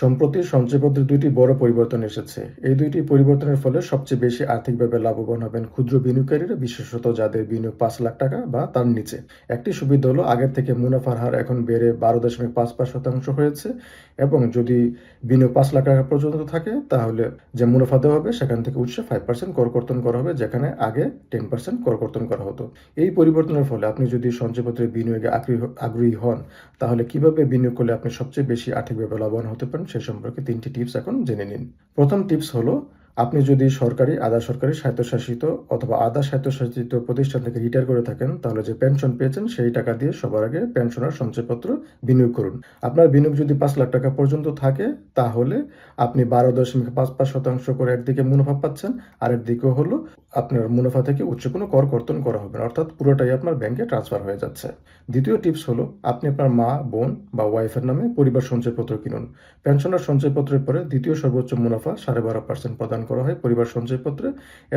সম্প্রতি সঞ্চয়পত্রের দুইটি বড় পরিবর্তন এসেছে। এই দুইটি পরিবর্তনের ফলে সবচেয়ে বেশি আর্থিকভাবে লাভবান হবেন ক্ষুদ্র বিনিয়োগকারীরা, বিশেষত যাদের বিনিয়োগ পাঁচ লাখ টাকা বা তার নিচে। একটি সুবিধা হলো আগের থেকে মুনাফার হার এখন বেড়ে বারো দশমিক পাঁচ পাঁচ শতাংশ হয়েছে এবং যদি বিনিয়োগ পাঁচ লাখ টাকা পর্যন্ত থাকে, তাহলে যে মুনাফা দেওয়া হবে সেখান থেকে উৎসে ফাইভ পার্সেন্ট কর করকর্তন করা হবে, যেখানে আগে টেন পার্সেন্ট করকর্তন করা হতো। এই পরিবর্তনের ফলে আপনি যদি সঞ্চয়পত্রের বিনিয়োগে আগ্রহী হন, তাহলে কীভাবে বিনিয়োগ করলে আপনি সবচেয়ে বেশি আর্থিকভাবে লাভবান হতে পারেন? সে সম্পর্কে তিনটি টিপস এখন জেনে নিন। প্রথম টিপস হলো আপনি যদি সরকারি, আধা সরকারি, স্বায়ত্তশাসিত অথবা আধা স্বায়ত্তশাসিত প্রতিষ্ঠান থেকে রিটায়ার করে থাকেন, তাহলে যে পেনশন পেয়েছেন সেই টাকা দিয়ে সবার আগে পেনশনার সঞ্চয়পত্র বিনিয়োগ করুন। আপনার বিনিয়োগ যদি পাঁচ লাখ টাকা পর্যন্ত থাকে, তাহলে আপনি বারো দশমিক পাঁচ পাঁচ শতাংশ করে একদিকে মুনাফা পাচ্ছেন, আরেক দিকে হলো আপনার মুনাফা থেকে উচ্চ কোনো কর কর্তন করা হবে না, অর্থাৎ পুরোটাই আপনার ব্যাংকে ট্রান্সফার হয়ে যাচ্ছে। দ্বিতীয় টিপস হলো, আপনি আপনার মা, বোন বা ওয়াইফের নামে পরিবার সঞ্চয়পত্র কিনুন। পেনশনার সঞ্চয়পত্রের পরে দ্বিতীয় সর্বোচ্চ মুনাফা সাড়ে বারো পার্সেন্ট প্রদান করা হয় পরিবার সঞ্চয়পত্রে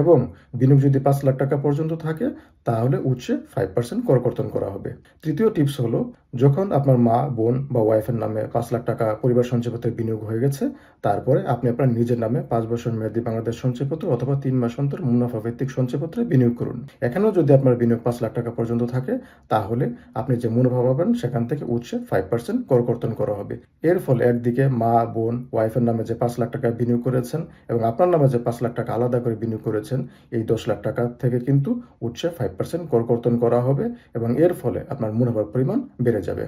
এবং বিনিয়োগ যদি পাঁচ লাখ টাকা পর্যন্ত থাকে, তাহলে উৎসে ফাইভ পার্সেন্ট কর কর্তন করা হবে। তৃতীয় টিপস হলো, যখন আপনার মা, বোন বা ওয়াইফের নামে পাঁচ লাখ টাকা পরিবার সঞ্চয়পত্রে বিনিয়োগ হয়ে গেছে, তারপরে আপনি আপনার নিজের নামে পাঁচ বছর মেয়াদী বাংলাদেশ সঞ্চয়পত্র অথবা তিন মাস অন্তর মুনাফা ভিত্তিক সঞ্চয়পত্রে বিনিয়োগ করুন। এখানেও যদি আপনার বিনিয়োগ পাঁচ লাখ টাকা পর্যন্ত থাকে, তাহলে আপনি যে মুনাফা পাবেন, সেখান থেকে উৎসে ফাইভ পার্সেন্ট কর কর্তন করা হবে। এর ফলে একদিকে মা, বোন ওয়াইফের নামে যে পাঁচ লাখ টাকা বিনিয়োগ করেছেন এবং আপনার নামে যে পাঁচ লাখ টাকা আলাদা করে বিনিয়োগ করেছেন। এই দশ লাখ টাকা থেকে কিন্তু উৎসে ফাইভ পার্সেন্ট কর করা হবে এবং এর ফলে আপনার মুনাফার পরিমাণ বেড়ে যাবে।